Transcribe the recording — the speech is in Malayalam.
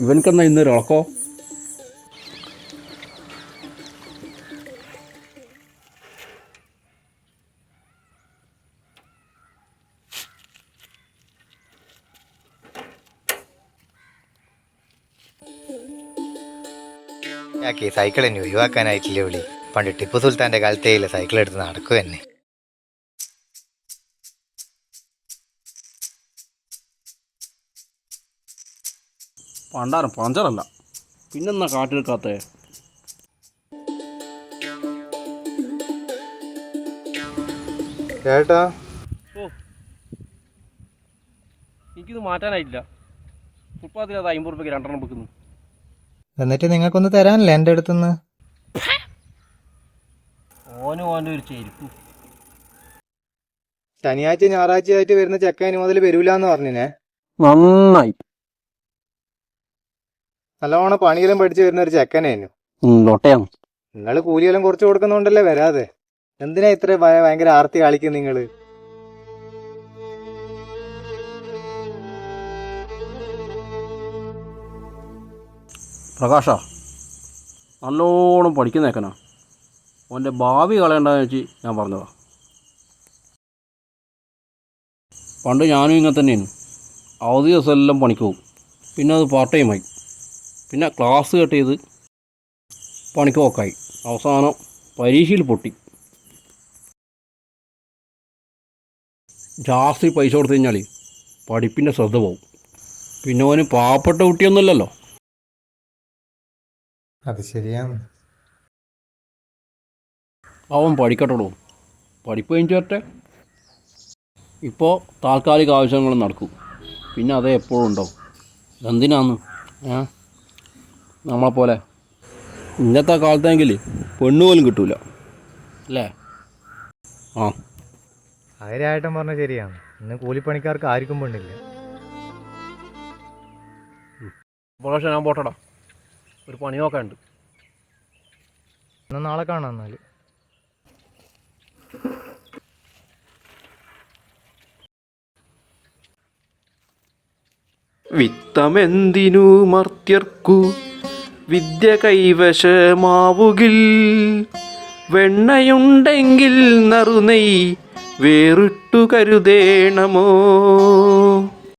ഇവൻക്കെന്നാ ഇന്നൊരു ഉളക്കോ സൈക്കിൾ തന്നെ ഒഴിവാക്കാനായിട്ടില്ലേ വിളി? പണ്ട് ടിപ്പു സുൽത്താന്റെ കാലത്തേയില്ല സൈക്കിൾ എടുത്ത് നടക്കുക തന്നെ പണ്ടാരം പഞ്ചറല്ല പിന്നെന്നാ കാട്ടിലെടുക്കാത്തേ? ചേട്ടാ ഓ. എനിക്കിത് മാറ്റാനായിട്ടില്ല. ഫുട്പാത്തിൽ അത് അമ്പത് റുപ്യക്ക് രണ്ടെണ്ണം വെക്കുന്നു. എന്നിട്ട് നിങ്ങൾക്കൊന്ന് തരാനല്ലേ എന്റെ അടുത്തുനിന്ന്? ഓനും ഓന്റെ ഒരു ചെരുപ്പ്. ശനിയാഴ്ച ഞായറാഴ്ച ആയിട്ട് വരുന്ന ചെക്കൻ ഇനി മുതൽ വരൂലെന്ന് പറഞ്ഞിനെ. നന്നായി. നല്ലോണം പണിയെല്ലാം പഠിച്ചു വരുന്ന ഒരു ചെക്കനായിരുന്നു. ലൊട്ടയാണ്. നിങ്ങൾ കൂലിയെല്ലാം കുറച്ച് കൊടുക്കുന്നോണ്ടല്ലേ വരാതെ? എന്തിനാ ഇത്ര ഭയങ്കര ആർത്തി കളിക്കും നിങ്ങൾ? പ്രകാശ നല്ലോണം പഠിക്കുന്നേക്കനാ അവന്റെ ഭാവി കളയണ്ടെന്ന് വെച്ച് ഞാൻ പറഞ്ഞതാ. പണ്ട് ഞാനും ഇങ്ങനെ തന്നെയാണ് അവധി ദിവസം എല്ലാം പണിക്ക് പോകും. പിന്നെ അത് പാർട്ട് ടൈമായി പിന്നെ ക്ലാസ് കട്ട് ചെയ്ത് പണിക്ക് പോക്കായി. അവസാനം പരീക്ഷയിൽ പൊട്ടി. ജാസ്തി പൈസ കൊടുത്തു കഴിഞ്ഞാൽ പഠിപ്പിന്റെ ശ്രദ്ധ പോകും പിന്നെ ഓന് പാവപ്പെട്ട കുട്ടിയൊന്നുമല്ലല്ലോ. അത് ശരിയാണ്. അവൻ പഠിക്കട്ടുള്ളൂ പഠിപ്പ് കഴിഞ്ഞ് വരട്ടെ. ഇപ്പോൾ താൽക്കാലിക ആവശ്യങ്ങൾ നടക്കും. പിന്നെ അതേ എപ്പോഴും ഉണ്ടാവും. എന്തിനാന്ന്? ഏ? നമ്മളെപ്പോലെ. ഇന്നത്തെ കാലത്തെങ്കിൽ പെണ്ണു പോലും കിട്ടൂല. അല്ലേ? ആ. അതിരായിട്ടും പറഞ്ഞ ശരിയാണ്. ഇന്ന് കൂലിപ്പണിക്കാർക്ക് ആർക്കും പെണ്ണില്ല. പക്ഷേ ഞാൻ പോട്ടടാ. ഒരു പണി നോക്കാനുണ്ട്. എന്നാൽ നാളെ കാണാം എന്നാൽ. വിത്തമെന്തിനു മർത്യർക്കു? വിദ്യ കൈവശമാവുകിൽ വെണ്ണയുണ്ടെങ്കിൽ നറുനെയ് വേറിട്ടു കരുതേണമോ?